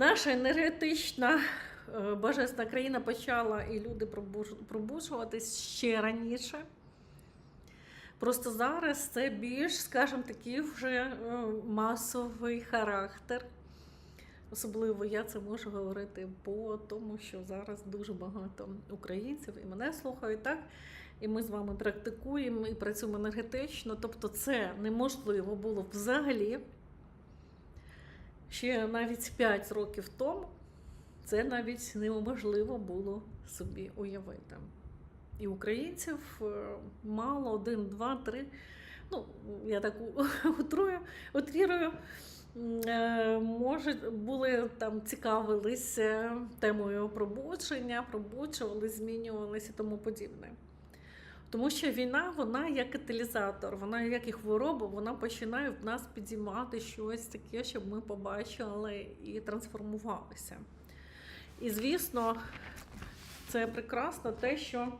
наша енергетична е, божественна країна почала і люди пробуджуватись ще раніше. Просто зараз це більш, скажімо, такий вже е, масовий характер. Особливо я це можу говорити по тому, що зараз дуже багато українців і мене слухають так. І ми з вами практикуємо і працюємо енергетично. Тобто, це неможливо було взагалі. Ще навіть 5 років тому це навіть неможливо було собі уявити. І українців е, мало один, два, три. Ну, я так утрую, утрірую. Е, Може, були там цікавилися темою пробудження, пробуджували, змінювалися і тому подібне. Тому що війна, вона як каталізатор, вона як і хвороба, вона починає в нас підіймати щось таке, щоб ми побачили і трансформувалися. І звісно, це прекрасно те, що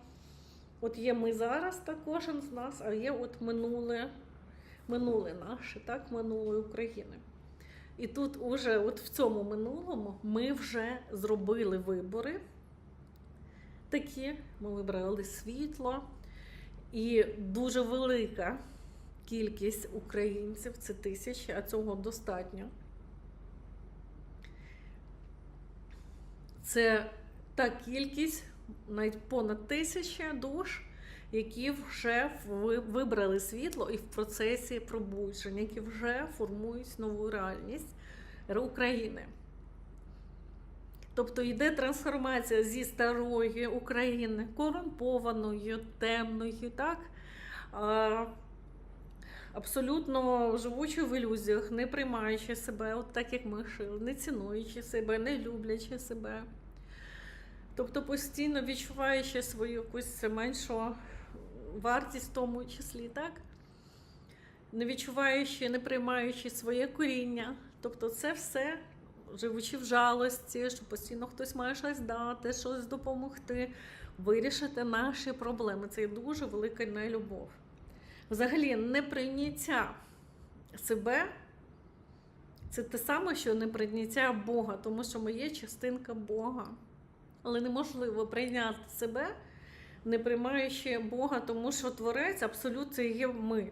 от є ми зараз, так кожен з нас, а є от минуле, минуле наше, так, минуле України. І тут уже от в цьому минулому ми вже зробили вибори такі, ми вибрали світло. І дуже велика кількість українців це тисячі, а цього достатньо. Це та кількість, навіть понад тисяча душ, які вже вибрали світло і в процесі пробудження, які вже формують нову реальність України. Тобто йде трансформація зі старої України, корумпованою, темною, так? Абсолютно живучи в ілюзіях, не приймаючи себе, от так як ми жили, не цінуючи себе, не люблячи себе. Тобто постійно відчуваючи свою якусь меншу вартість в тому числі, так? Не відчуваючи, не приймаючи своє коріння. Тобто це все живучи в жалості, що постійно хтось має щось дати, щось допомогти, вирішити наші проблеми. Це дуже велика нелюбов. Взагалі, неприйняття себе це те саме, що неприйняття Бога, тому що ми є частинка Бога. Але неможливо прийняти себе, не приймаючи Бога, тому що Творець абсолютно є ми.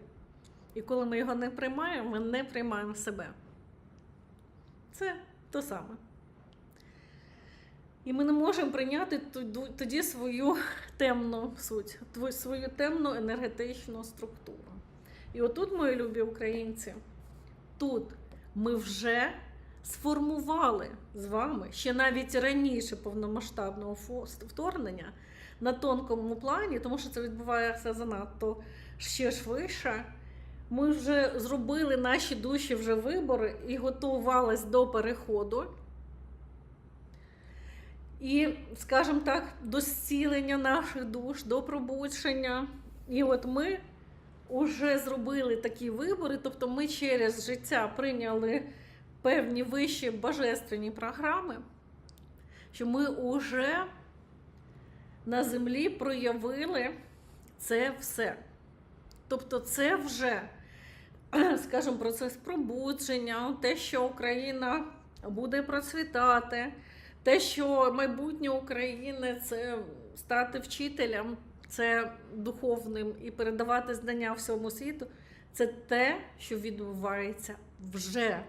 І коли ми його не приймаємо, ми не приймаємо себе. Це то саме. І ми не можемо прийняти тоді- свою темну суть, свою темну енергетичну структуру. І отут, мої любі українці, тут ми вже сформували з вами ще навіть раніше повномасштабного вторгнення на тонкому плані, тому що це відбувається занадто ще швидше. Ми вже зробили наші душі вже вибори і готувались до переходу. І, скажімо так, до зцілення наших душ, до пробудження. І от ми вже зробили такі вибори, тобто ми через життя прийняли певні вищі божественні програми, що ми вже на землі проявили це все. Тобто, це вже, скажімо, процес пробудження, те, що Україна буде процвітати, те, що майбутнє України це стати вчителем, це духовним і передавати знання всьому світу, це те, що відбувається вже.